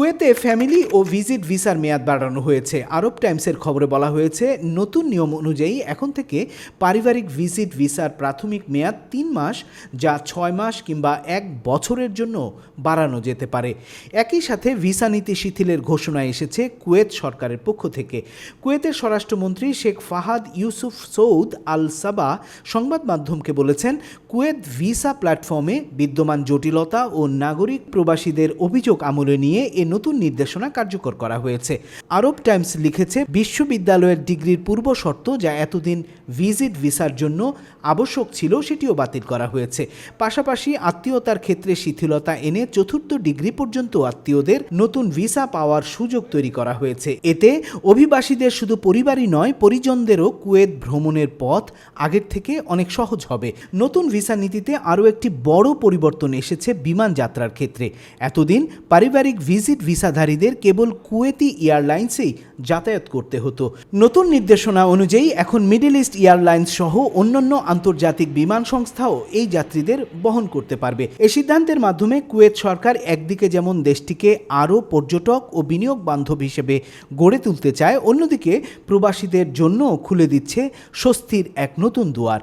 কুয়েতে ফ্যামিলি ও ভিজিট ভিসার মেয়াদ বাড়ানো হয়েছে। আরব টাইমসের খবরে বলা হয়েছে, নতুন নিয়ম অনুযায়ী এখন থেকে পারিবারিক ভিজিট ভিসার প্রাথমিক মেয়াদ তিন মাস, যা ছয় মাস কিংবা এক বছরের জন্য বাড়ানো যেতে পারে। একই সাথে ভিসা নীতি শিথিলের ঘোষণা এসেছে কুয়েত সরকারের পক্ষ থেকে। কুয়েতের স্বরাষ্ট্রমন্ত্রী শেখ ফাহাদ ইউসুফ সৌদ আল সাবা সংবাদ মাধ্যমকে বলেছেন, কুয়েত ভিসা প্ল্যাটফর্মে বিদ্যমান জটিলতা ও নাগরিক প্রবাসীদের অভিযোগ আমলে নিয়ে এ নতুন নির্দেশনা কার্যকর করা হয়েছে। আরব টাইমস লিখেছে, বিশ্ববিদ্যালয়ের ডিগ্রির পূর্ব শর্ত যা এতদিন ভিজিট ভিসার জন্য আবশ্যক ছিল সেটিও বাতিল করা হয়েছে। পাশাপাশি আত্মীয়তার ক্ষেত্রে শিথিলতা এনে চতুর্থ ডিগ্রি পর্যন্ত আত্মীয়দের নতুন ভিসা পাওয়ার সুযোগ তৈরি করা হয়েছে। এতে অভিবাসীদের শুধু পরিবারই নয়, পরিজনদেরও কুয়েত ভ্রমণের পথ আগের থেকে অনেক সহজ হবে। নতুন ভিসা নীতিতে আরও একটি বড় পরিবর্তন এসেছে বিমান যাত্রার ক্ষেত্রে। এতদিন পারিবারিক ভিজিট ভিসাধারীদের কেবল কুয়েতি এয়ারলাইন্সেই যাতায়াত করতে হতো। নতুন নির্দেশনা অনুযায়ী এখন মিডল ইস্ট এয়ারলাইন্স সহ অন্যান্য আন্তর্জাতিক বিমান সংস্থাও এই যাত্রীদের বহন করতে পারবে। এ সিদ্ধান্তের মাধ্যমে কুয়েত সরকার একদিকে যেমন দেশটিকে আরও পর্যটক ও বিনিয়োগ বান্ধব হিসেবে গড়ে তুলতে চায়, অন্যদিকে প্রবাসীদের জন্য খুলে দিচ্ছে স্বস্তির এক নতুন দুয়ার।